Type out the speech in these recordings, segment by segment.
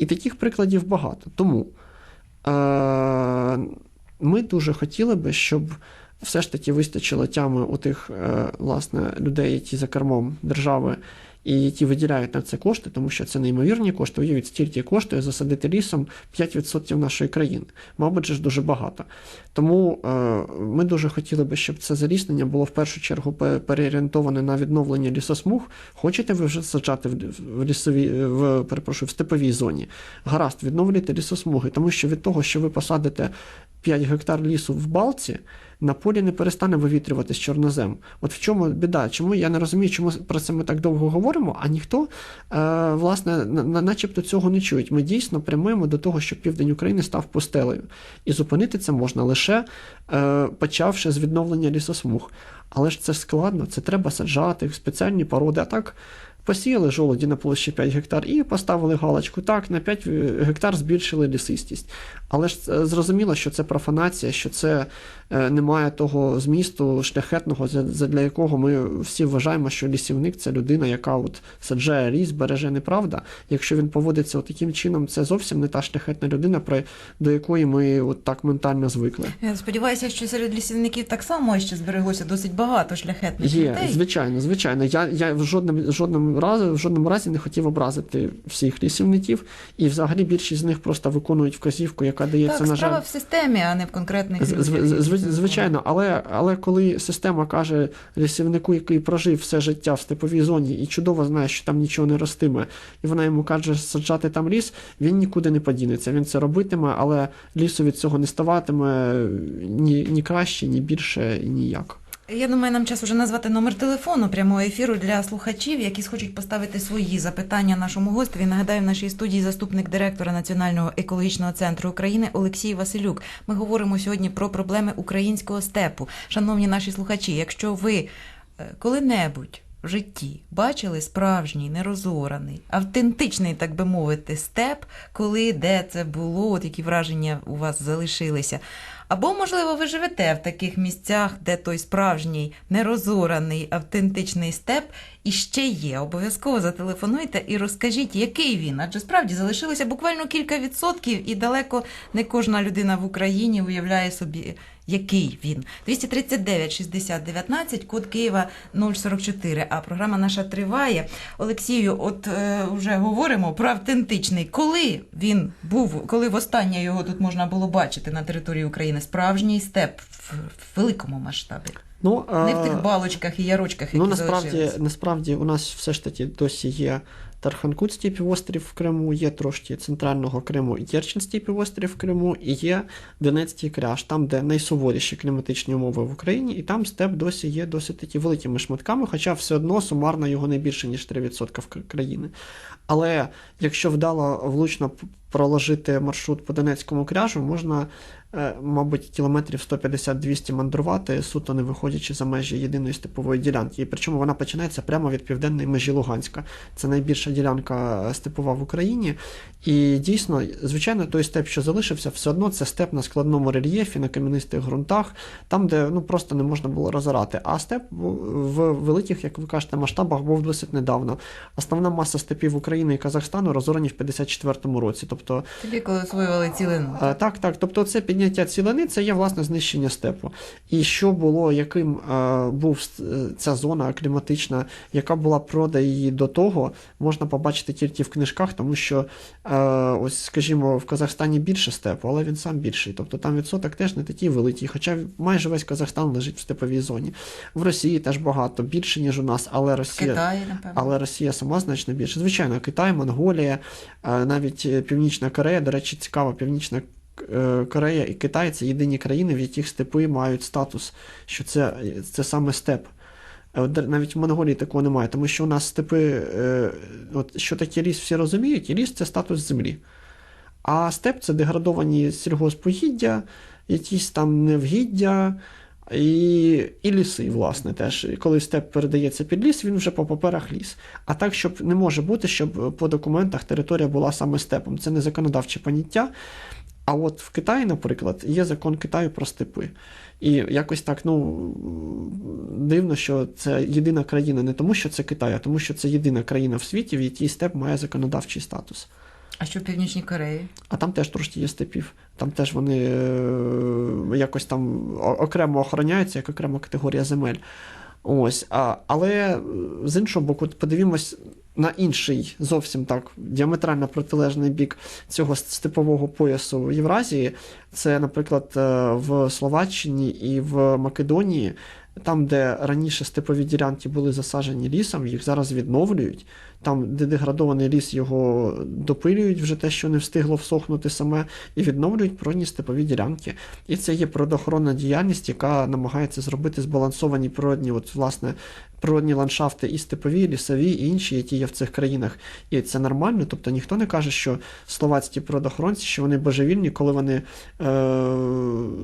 І таких прикладів багато. Тому е- ми дуже хотіли би, щоб все ж таки вистачило тями у тих е- власне, людей, які за кермом держави і які виділяють на це кошти, тому що це неймовірні кошти. Уявіть, стільки коштує засадити лісом 5% нашої країни. Мабуть, ж дуже багато. Тому е, ми дуже хотіли би, щоб це заліснення було в першу чергу переорієнтоване на відновлення лісосмуг. Хочете ви вже саджати в лісовій, в перепрошую, в степовій зоні? Гаразд, відновлюйте лісосмуги, тому що від того, що ви посадите 5 гектар лісу в балці на полі не перестане вивітрюватись чорнозем. От в чому біда? Чому я не розумію, чому про це ми так довго говоримо, а ніхто, е, власне, начебто цього не чують. Ми дійсно прямуємо до того, щоб південь України став пустелею. І зупинити це можна лише е, почавши з відновлення лісосмуг. Але ж це складно, це треба саджати, в спеціальні породи. А так посіяли жолоді на площі 5 гектар і поставили галочку. Так, на 5 гектар збільшили лісистість. Але ж е, зрозуміло, що це профанація, що це е, немає того змісту шляхетного, для якого ми всі вважаємо, що лісівник це людина, яка от саджає ліс, береже неправда. Якщо він поводиться таким чином, це зовсім не та шляхетна людина, до якої ми от так ментально звикли. Я сподіваюся, що серед лісівників так само ще збереглося досить багато шляхетних Є, людей. Звичайно, звичайно. Я я в жодному жодному разі в жодному разі не хотів образити всіх лісівників, і взагалі більшість з них просто виконують вказівку, яка дається так, на справа в системі, а не в конкретних Звичайно, але але коли система каже лісівнику, який прожив все життя в степовій зоні і чудово знає, що там нічого не ростиме, і вона йому каже саджати там ліс, він нікуди не подінеться. Він це робитиме, але лісу від цього не ставатиме ні, ні краще, ні більше, ніяк. Я думаю, нам час уже назвати номер телефону прямого ефіру для слухачів, які схочуть поставити свої запитання нашому гостеві. Нагадаю, в нашій студії заступник директора Національного екологічного центру України Олексій Василюк. Ми говоримо сьогодні про проблеми українського степу. Шановні наші слухачі, якщо ви е, коли-небудь в житті бачили справжній, нерозораний, автентичний, так би мовити, степ, коли де це було, от які враження у вас залишилися. Або, можливо, ви живете в таких місцях, де той справжній нерозораний автентичний степ іще є. Обов'язково зателефонуйте і розкажіть, який він. Адже справді залишилося буквально кілька відсотків, і далеко не кожна людина в Україні уявляє собі який він. 239 60 19, код Києва 044. А програма наша триває. Олексію, от е, вже говоримо про автентичний. Коли він був, коли востаннє його тут можна було бачити на території України? Справжній степ в, в великому масштабі. Ну, Не в тих балочках і ярочках, які ну, насправді, залишилися. насправді у нас все ж таки досі є Тарханкутський півострів в Криму, є трошки центрального Криму і Керченський півострів в Криму, і є Донецький кряж, там, де найсуворіші кліматичні умови в Україні, і там степ досі є досить таки великими шматками, хоча все одно сумарно його не більше, ніж 3% країни. Але якщо вдало влучно проложити маршрут по Донецькому кряжу, можна мабуть, кілометрів 150-200 мандрувати, суто не виходячи за межі єдиної степової ділянки. І причому вона починається прямо від південної межі Луганська. Це найбільша ділянка степова в Україні. І дійсно, звичайно, той степ, що залишився, все одно це степ на складному рельєфі, на кам'янистих ґрунтах, там, де ну, просто не можна було розорати. А степ в великих, як ви кажете, масштабах був досить недавно. Основна маса степів України і Казахстану розорені в 54-му році. Тобто, Тоді, коли освоювали цілину. Так, так. Тобто, це підняття цілини це є власне знищення степу. І що було, яким е, був ця зона кліматична, яка була прода її до того, можна побачити тільки в книжках, тому що, е, ось, скажімо, в Казахстані більше степу, але він сам більший. Тобто там відсоток теж не такий великий, хоча майже весь Казахстан лежить в степовій зоні. В Росії теж багато, більше, ніж у нас, але Росія Китай, але Росія сама значно більше. Звичайно, Китай, Монголія, е, навіть Північна Корея, до речі, цікава Північна Корея і Китай це єдині країни, в яких степи мають статус, що це це саме степ. Е, навіть в Монголії такого немає, тому що у нас степи, е, от що таке ліс, всі розуміють, і ліс це статус землі. А степ це деградовані сільгоспогіддя, якісь там невгіддя і і ліси, власне, теж. Коли степ передається під ліс, він вже по паперах ліс. А так, щоб не може бути, щоб по документах територія була саме степом. Це не законодавче поняття. А от в Китаї, наприклад, є закон Китаю про степи. І якось так ну, дивно, що це єдина країна не тому, що це Китай, а тому, що це єдина країна в світі, в якій степ має законодавчий статус. А що в Північній Кореї? А там теж трошки є степів. Там теж вони е, якось там окремо охороняються, як окрема категорія земель. Ось. А, але е, з іншого боку, подивімось на інший, зовсім так, діаметрально протилежний бік цього степового поясу в Євразії. Це, наприклад, е, в Словаччині і в Македонії, там, де раніше степові ділянки були засаджені лісом, їх зараз відновлюють. Там, де деградований ліс, його допилюють вже те, що не встигло всохнути саме, і відновлюють природні степові ділянки. І це є природоохоронна діяльність, яка намагається зробити збалансовані природні, от, власне, природні ландшафти і степові, і лісові, і інші, які є в цих країнах. І це нормально. Тобто ніхто не каже, що словацькі природоохоронці, що вони божевільні, коли вони е-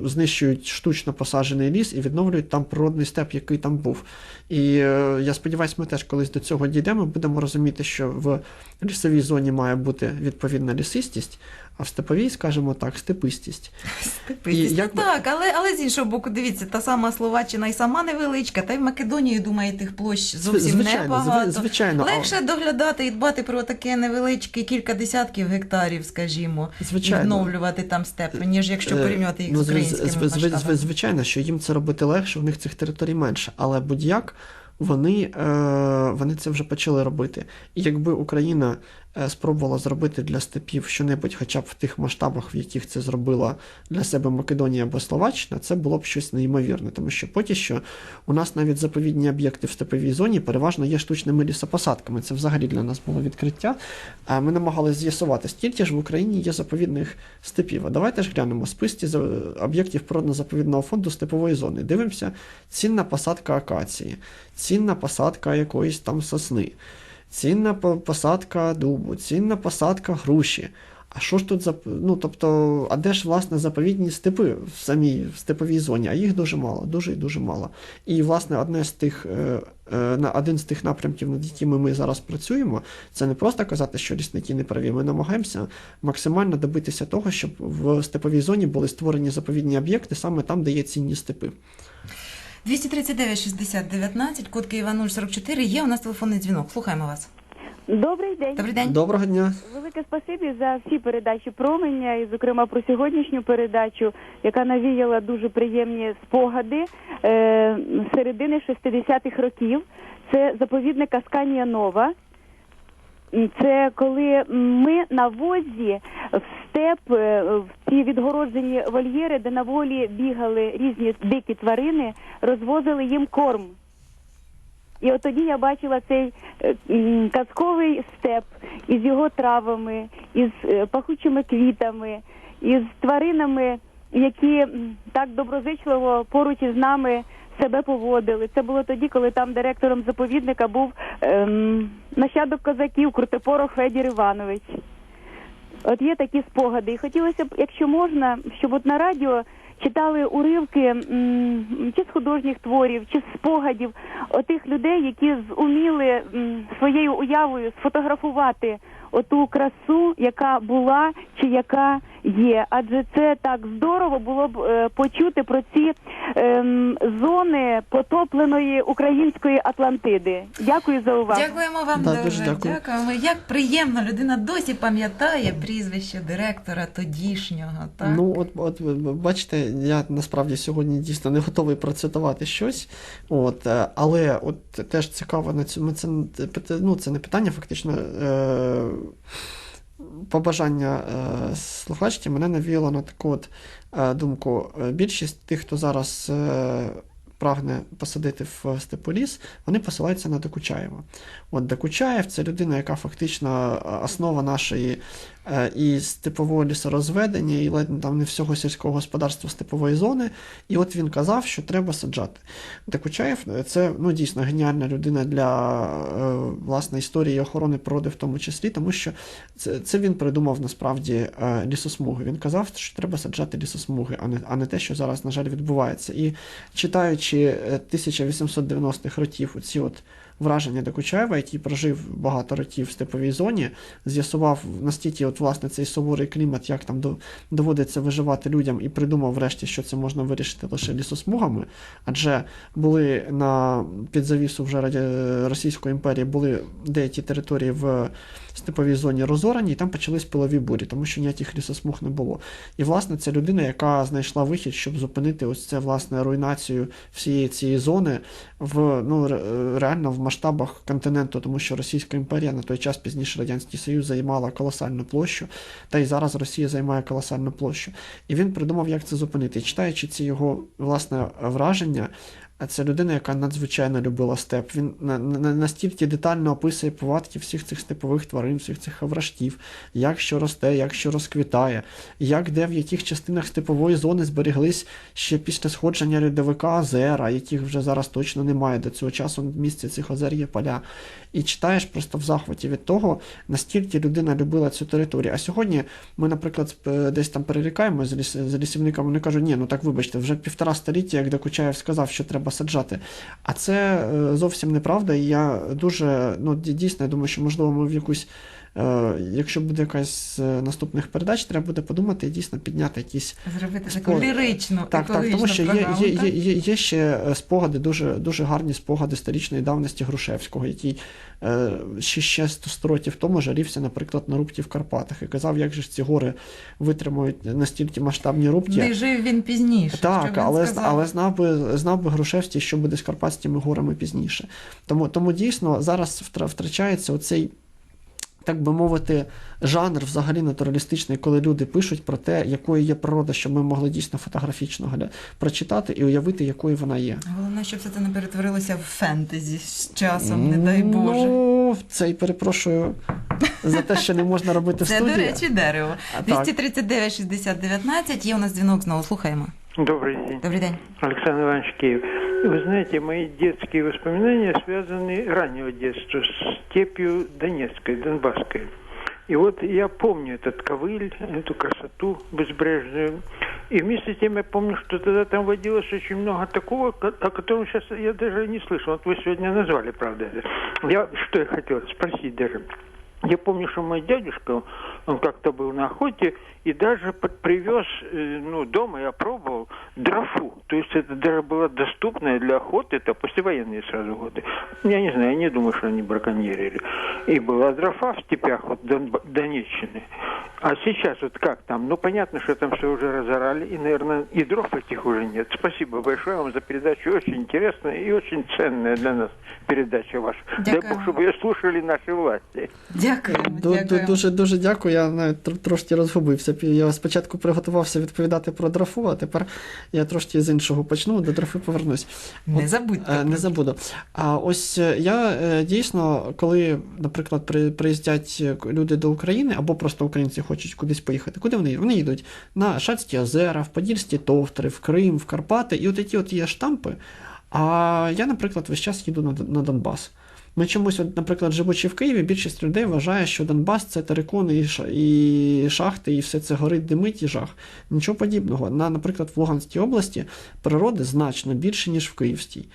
знищують штучно посаджений ліс і відновлюють там природний степ, який там був. І е, я сподіваюся, ми теж колись до цього дійдемо, будемо розуміти, що в лісовій зоні має бути відповідна лісистість, а в степовій, скажімо так, степистість. Степитись. І як так, але, але з іншого боку, дивіться, та сама Словаччина і сама невеличка, та й в Македонії, думаю, тих площ зовсім звичайно, небагато. зви- звичайно, Легше доглядати і дбати про таке невеличке кілька десятків гектарів, скажімо, і Звичайно. відновлювати там степ, ніж якщо Е, порівнювати їх ну, з українськими зв- зв- масштабами. зв- Звичайно, що їм це робити легше, в них цих територій менше. Але будь-як вони, е, вони це вже почали робити. І якби Україна спробувала зробити для степів щонебудь, хоча б в тих масштабах, в яких це зробила для себе Македонія або Словаччина, це було б щось неймовірне. Тому що поки що у нас навіть заповідні об'єкти в степовій зоні переважно є штучними лісопосадками. Це взагалі для нас було відкриття. Ми намагалися з'ясувати, скільки ж в Україні є заповідних степів. А давайте ж глянемо списки за- об'єктів природно-заповідного фонду степової зони. Дивимося, цінна посадка акації, цінна посадка якоїсь там сосни, цінна посадка дубу, цінна посадка груші. А що ж тут за ну тобто, а де ж власне заповідні степи в самій степовій зоні? А їх дуже мало, дуже і дуже мало. І власне одне з тих, е, е, на один з тих напрямків, над якими ми зараз працюємо, це не просто казати, що лісники не праві. Ми намагаємося максимально добитися того, щоб в степовій зоні були створені заповідні об'єкти саме там, де є цінні степи. 239 60 19, код Києва 044, є у нас телефонний дзвінок. Слухаємо вас. Добрий день. Добрий день. Доброго дня. Велике спасибі за всі передачі променя, і, зокрема, про сьогоднішню передачу, яка навіяла дуже приємні спогади е, середини 60-х років. Це заповідник Асканія Нова. Це коли ми на возі в степ, е, в ці відгороджені вольєри, де на волі бігали різні дикі тварини, розвозили їм корм. І от тоді я бачила цей е, казковий степ із його травами, із е, пахучими квітами, із тваринами, які так доброзичливо поруч із нами себе поводили. Це було тоді, коли там директором заповідника був ем, нащадок козаків Крутопорох Федір Іванович. От є такі спогади. І хотілося б, якщо можна, щоб от на радіо читали уривки м, чи з художніх творів, чи з спогадів отих людей, які зуміли м, своєю уявою сфотографувати оту красу, яка була чи яка є. Адже це так здорово було б е, почути про ці ем, зони потопленої української Атлантиди. Дякую за увагу. Дякуємо вам Да, дуже. дуже дякую. Дякуємо. Як приємно, людина досі пам'ятає прізвище директора тодішнього. Так? Ну, от, от ви бачите, я насправді сьогодні дійсно не готовий процитувати щось. От, е, але от теж цікаво на цьому. Це, ну, це не питання, фактично. Е, Побажання е, слухачки мене навіяло на таку от е, думку. Е, Більшість тих, хто зараз е, прагне посадити в степоліс, вони посилаються на Докучаєва. От Докучаєв це людина, яка фактично е, основа нашої е, і степового лісорозведення, і ледь там не всього сільського господарства степової зони. І от він казав, що треба саджати. Докучаєв це ну, дійсно геніальна людина для е, власне історії охорони природи, в тому числі, тому що це, це він придумав насправді лісосмуги. Він казав, що треба саджати лісосмуги, а не, а не те, що зараз, на жаль, відбувається. І читаючи е, 1890-х років оці от враження Докучаєва, який прожив багато років в степовій зоні, з'ясував настільки от, власне, цей суворий клімат, як там доводиться виживати людям, і придумав врешті, що це можна вирішити лише лісосмугами. Адже були на підзавісу вже Раді- Російської імперії були деякі території в степовій зоні розорані, і там почались пилові бурі, тому що ніяких лісосмуг не було. І, власне, це людина, яка знайшла вихід, щоб зупинити ось це, власне, руйнацію всієї цієї зони в ну, реально в масштабах континенту, тому що Російська імперія на той час пізніше Радянський Союз займала колосальну площу, та й зараз Росія займає колосальну площу. І він придумав, як це зупинити. І читаючи ці його власне враження, це людина, яка надзвичайно любила степ. Він на, на, настільки детально описує повадки всіх цих степових тварин, всіх цих хавраштів, як що росте, як що розквітає, як де в яких частинах степової зони зберіглись ще після сходження льодовика озера, яких вже зараз точно немає. До цього часу в місці цих озер є поля. І читаєш просто в захваті від того, настільки людина любила цю територію. А сьогодні ми, наприклад, десь там ліс, з лісівниками, вони кажуть, ні, ну так вибачте, вже півтора століття, як Докучаєв сказав, що треба саджати. А це е, зовсім неправда. І я дуже ну, дійсно я думаю, що можливо ми в якусь. Е, Якщо буде якась з наступних передач, треба буде подумати і дійсно підняти якісь Зробити таку ліричну, так, так, тому що є, є, є, є, є ще е, спогади, дуже, дуже гарні спогади сторічної давності Грушевського, який е, ще, ще 100 років тому жарівся, наприклад, на рубті в Карпатах і казав, як же ж ці гори витримують настільки масштабні рубті. Де жив він пізніше. Так, він але, сказав? але знав би, знав би Грушевський, що буде з Карпатськими горами пізніше. Тому, тому дійсно зараз втра- втрачається оцей, так би мовити, жанр взагалі натуралістичний, коли люди пишуть про те, якою є природа, щоб ми могли дійсно фотографічно гля- прочитати і уявити, якою вона є. Головне, щоб все це не перетворилося в фентезі з часом, не дай Боже. Ну, це і перепрошую за те, що не можна робити в Це, до речі, дерево. А, так. 239 60 19. Є у нас дзвінок знову. Слухаємо. Добрый день. Добрий день. Александр Иванович Киев. Вы знаете, мои детские воспоминания связаны раннего детства с степью Донецкой, Донбасской. И вот я помню этот ковыль, эту красоту безбрежную. И вместе с тем я помню, что тогда там водилось очень много такого, ко- о котором сейчас я даже не слышал. Вот вы сегодня назвали, правда, это. Я что я хотел спросить даже. Я помню, что мой дядюшка, он как-то был на охоте и даже привез, э, ну, дома я пробовал, дрофу. То есть это даже было доступное для охоты, это послевоенные сразу годы. Я не знаю, я не думаю, что они браконьерили. И была дрофа в степях вот Донеччины. А сейчас вот как там? Ну, понятно, что там все уже разорали, и, наверное, и дров этих уже нет. Спасибо большое вам за передачу. Очень интересная и очень ценная для нас передача ваша. Дай Дякую. Бог, чтобы ее слушали наши власти. Дякуємо. Ду- ду- Дуже дуже дякую. Я навіть трошки розгубився. Я спочатку приготувався відповідати про драфу, а тепер я трошки з іншого почну, до драфи повернусь. Не забудьте. Е, Не забуду. А ось е, я е, дійсно, коли, наприклад, приїздять люди до України, або просто українці хочуть кудись поїхати, куди вони? Вони їдуть на Шацькі озера, в Подільські товтри, в Крим, в Карпати, і от такі от є штампи. А я, наприклад, весь час їду на, на Донбас. Ми чомусь, от, наприклад, живучи в Києві, більшість людей вважає, що Донбас це терикони і шахти, і все це горить, димить і жах. Нічого подібного. На, наприклад, в Луганській області природи значно більше, ніж в Київській.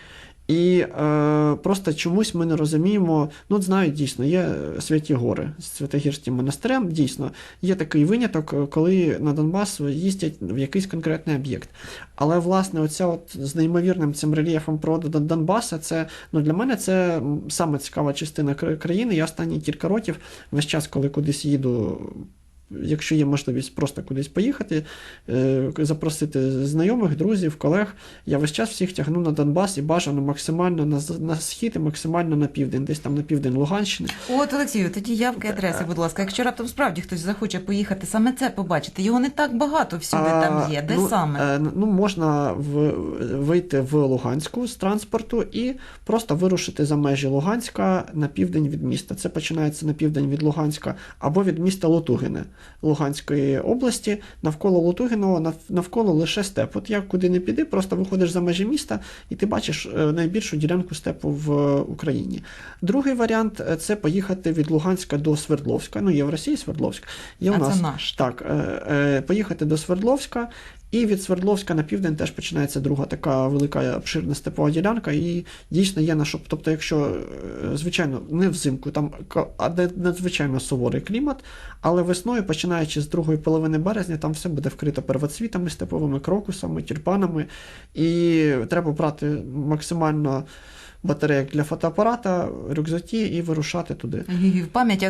І е, просто чомусь ми не розуміємо. Ну, от знають, дійсно, є е, святі гори з Святогірським монастирем. Дійсно, є такий виняток, е, коли на Донбас їздять в якийсь конкретний об'єкт. Але, власне, оця от з неймовірним цим рельєфом природи Дон- Донбаса, це ну, для мене це саме цікава частина кра- країни. Я останні кілька років, весь час, коли кудись їду. Якщо є можливість просто кудись поїхати, е, запросити знайомих, друзів, колег, я весь час всіх тягну на Донбас і бажано максимально на, на схід і максимально на південь, десь там на південь Луганщини. От, Олексію, тоді явки адреси, будь ласка. Якщо раптом справді хтось захоче поїхати саме це побачити, його не так багато всюди А, там є. Де ну, саме? е, ну, можна в, вийти в Луганську з транспорту і просто вирушити за межі Луганська на південь від міста. Це починається на південь від Луганська або від міста Лутугине Луганської області. Навколо Лутугиного навколо лише степ. От як куди не піди, просто виходиш за межі міста і ти бачиш е, найбільшу ділянку степу в е, Україні. Другий варіант е, це поїхати від Луганська до Свердловська. Ну, є в Росії Свердловськ. Є А у це наш. так, поїхати до Свердловська, і від Свердловська на південь теж починається друга така велика обширна степова ділянка, і дійсно є на що. Тобто, якщо, е, звичайно, не взимку, там надзвичайно суворий клімат, але весною, починаючи з другої половини березня, там все буде вкрито первоцвітами, степовими крокусами, тюльпанами, і треба брати максимально батарейок для фотоапарата, рюкзаки і вирушати туди. В пам'ять